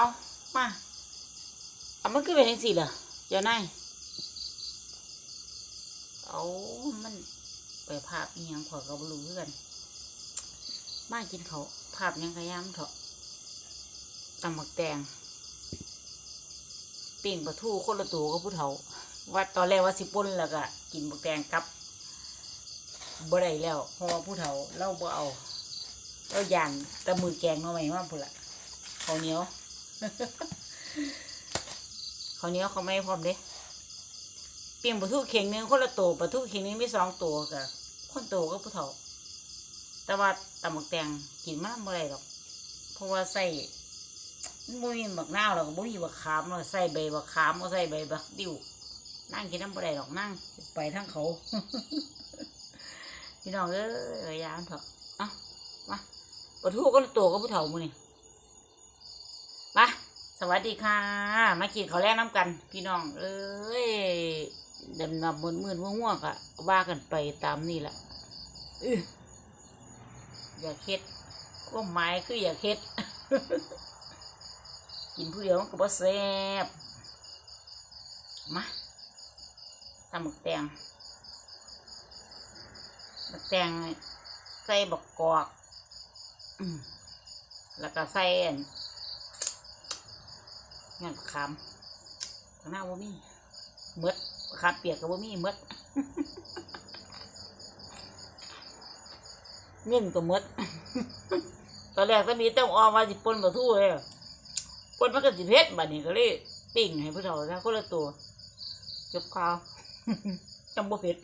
เอามาเอามันคือเป็นยังสี่เหรอเจ้านายเอามันไปภาพอีหยังขอยก็บ่รู้คือกันมากินเขาวภาพหยังกะยามเถอะตำหมักแตงปิ่งปลาทูคนละตัวกับผู้เฒ่าว่าตอนแรกว่าสิป่นแล้วก็กินหมักแตงกับบ่ได้แล้วเพราะว่าผู้เฒ่าเล่าบ่เอาเราย่านแตะมือแกงเนาะไหมว่าพุ่นละข้าวเหนียว ข้าวเนียเขาไม่พร้อมเด้เปลี่ยนปลาทูเข่งหนึงคนละตัวปลาทูเข่งนึงมีสองตัวกับคนโตกับผู้เฒ่า แต่ว่าตำหมักแตงกินมากเมื่อไรหรอก เพราะว่าใส่มันบ่มีบักนาวหรอกบ่มีบักขามหรอกใส่ใบบักขามก็ใส่ใบบักดิวนั่งกินน้ำบ่ได้หรอกนั่ง ไปทั้งเขา พี่น้องเอ้ยยามเถอะอะมาปะทูก็โตก็ผู้เฒ่ามื้อนี่ สวัสดีค่ะ มากินข้าวแรกน้ำกัน พี่น้อง เอ้ยดำนับมืนมืนง่วงๆก็ว่ากันไปตามนี่แหละอย่าเค็ดก็หมายคืออย่าเค็ด กินผู้เดียวมันก็บ่แซ่บมาตำหมึกแตงหมึกแตงใส่บักกอกแล้วก็ใส่ งานขามข้างหน้าบ่มีหมดขามเปียกก็บ่มีหมดเงินก็หมดตอนแรกก็มีเต้าออมว่าสิปนบะทู่เลยปนมันก็สิเพชรบัดนี้ก็เลยปิ้งให้ผู้เฒ่าซะคนละตัวจบข่าวจำบ่เผ็ด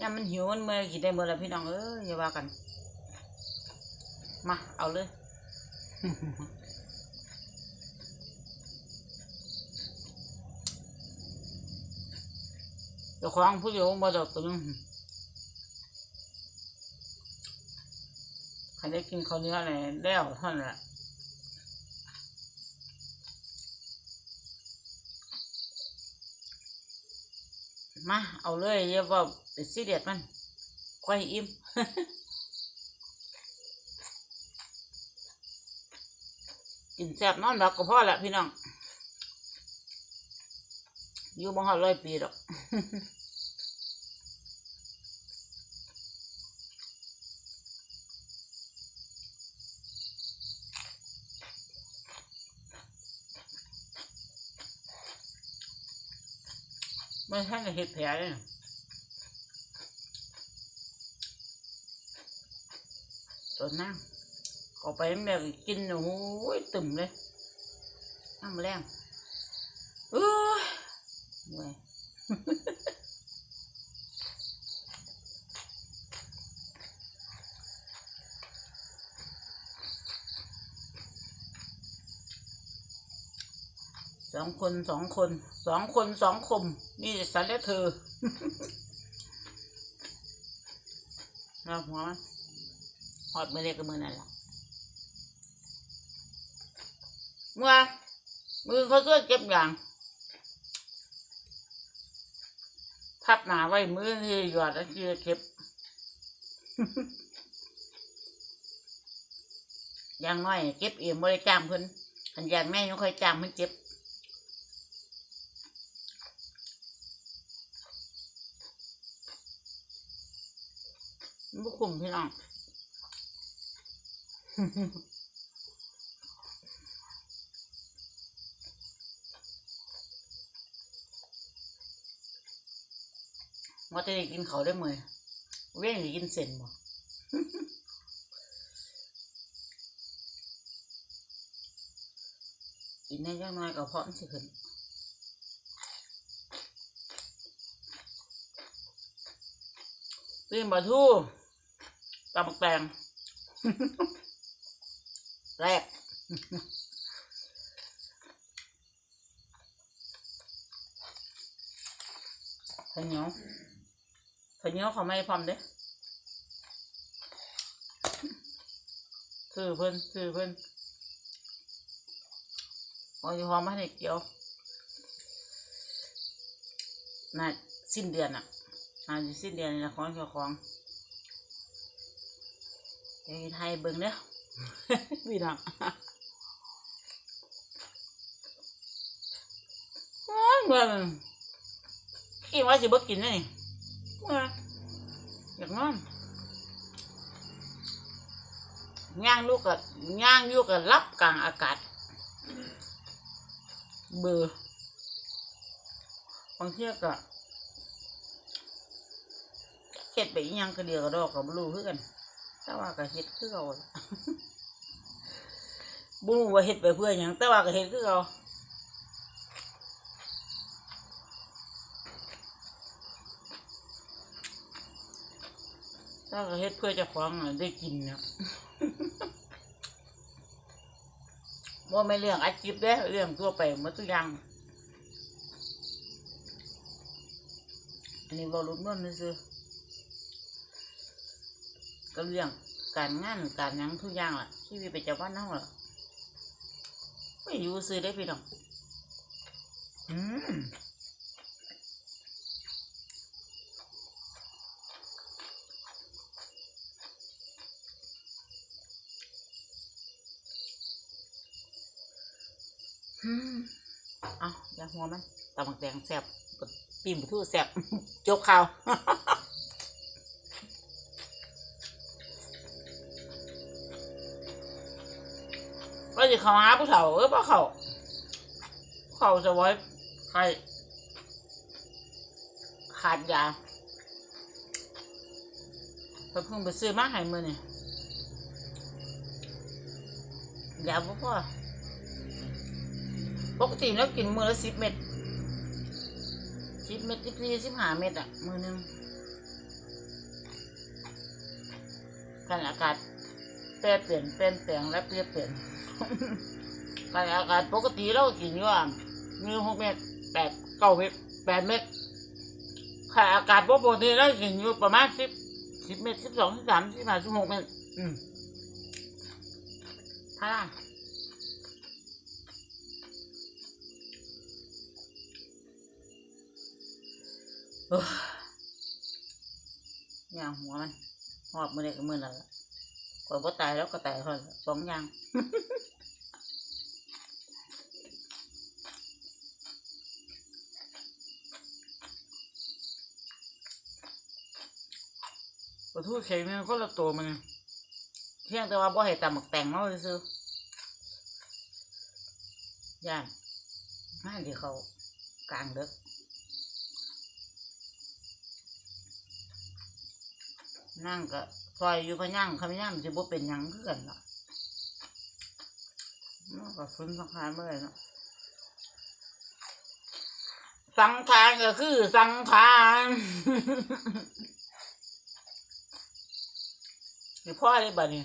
ยามมันหิวมันเมื่อยกินได้เมื่อไรพี่น้องเอ้ยอย่าว่ากัน มา เอาเลยเจ้าของผู้อยู่มาดอกตัวนึงใครได้กินข้าวเหนื้ออะไรแล้วเท่านั้นแหละมา เอาเลยอย่าว่าเป็นซีเรียสมันค่อยอิ่ม กินแซ่บนอนหลับก็พอละพี่น้อง อยู่มาหอดร้อยปีหรอกไม่ใช่เห็ดแผลเลยตัวนั่ง เอาไปแม่ก,กินโอ้ยตุ่มเลยน้ำแรงเอ้ยเมื่อยสองคนสองคนสองคนสองคมนี่สันและเธอเราหัวมันหอดมือเล็กกับมือนั่นแหละ เมื่อมือเขาช่วยเก็บอย่างพับหนาไว้มือที่หยอดแล้วที่จะเก็บอย่างน้อยเก็บเองไม่ได้จ้างเพิ่นอันอย่างแม่ยังค่อยจ้างเพิ่นเก็บบุคุมพี่น้อง ว่าจะได้กินเขาได้มือเว้นจะกินเส้นบ่กินได้ยังน้อยก็พราะมันสิขึ้นปิ้งปลาทูตำแตงแรกข้าวเหนียว ข้าวเหนียวเขาไม่พร้อมเด้ซื้อเพิ่นซื้อเพิ่นพอจะพร้อมมาให้เกี่ยวน่าสิ้นเดือนอะน่าจะสิ้นเดือนนี่แหละของเจ้าของเดี๋ยวไทยเบิ่งเด้อพี่น้องโอ้ยเบิ่งกินว่าสิบ่กินนะนี่ เอ้ยอยากนอนย่างลูกกับย่างอยู่กับรับกลางอากาศ เบื่อบางเที่ยก็เฮ็ดไปยังก็เดียวก็ดอกก็บ่รู้คือกันแต่ว่าก็เฮ็ดคือเก่าบูว่าเฮ็ดไปเพื่อหยังแต่ว่าก็เฮ็ดคือเก่า ถ้าก็เฮ็ดเพื่อเจ้าของน่ะได้กินเนี่ย ว่าไม่นเรื่องอาชีพเด้อเรื่องทั่วไปหมดทุกอย่าง อันนี้บอลุ้นมันซื้อก็เรื่องการงานการหยังทุกอย่างล่ะชีวิตประจำวันเฮาล่ะไม่อยู่ซื้อได้พี่น้องอืม เอาอย่าหัวมันตำบักแดงแซ่บปีนบุทูแซ่บจกข่าวว่าจะเขาหาผู้เฒ่าเออป่ะเขาเขาจะไว้ใครขาดยาเพิ่งเพิ่งไปซื้อมาให้มือนี่ยาบ่อ ปกติแล้วกินมือละสิบเม็ดสิบเม็ดสิบสี่สิบห้าเม็ดอะ มือหนึ่งกันอากาศแปรเปลี่ยนเปลี่ยนแปลงและเปลี่ยนเปลี่ยนการอากาศปกติเรากินอยู่ว่ามีหกเม็ดแปดเก้าเม็ดแปดเม็ดค่าอากาศปกติเรากินอยู่ประมาณสิบสิบเม็ดสิบสองสิบสามสิบห้าสิบหกเม็ดอืมพาร่า อย่างหัวมันหอบมือเด็กมือนั่นแหละก่อนก็ตายแล้วก็ตายเท่านั้นสองอย่างปลาทูเข็งเนี่ยคนละตัวมันเพียงแต่ว่าบ่ให้ตำหมักแต่งมาซื้อย่างนมาเดี๋ยวเขากลางเด็ก นั่งก็ซอยอยู่พะย่างคำย่างจะบ่เป็นหยังคือกันเนาะมันก็ฟื้นสังขารเมื่อไหร่เนาะสังขารก็คือสังขารคือพ่อได้บัดนี้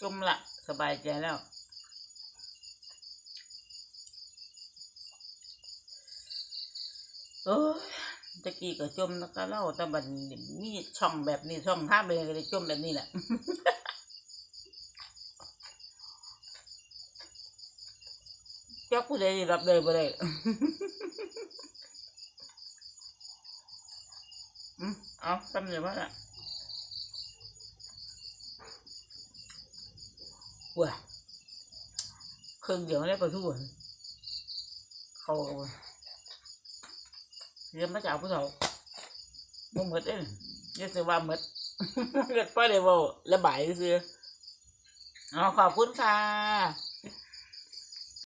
จุ่มละสบายใจแล้วเออ ตะกี้ก็จมแล้วก็เล่าแต่บัดนี้มีช่องแบบนี้ช่องท่าเบนก็เลยจมแบบนี้แหละเจ้าผู้ใดรับเลยบ่ได้เอาซ้ำเลยว่าละว้าเครื่องเดียวได้ประทุนเขา เรียนมาจากผู้เฒ่าบ่หมดเด้ออย่าสิว่าหมดเกิดไปเลยเว้าระบายซื่อๆเอขอบคุณค่ะ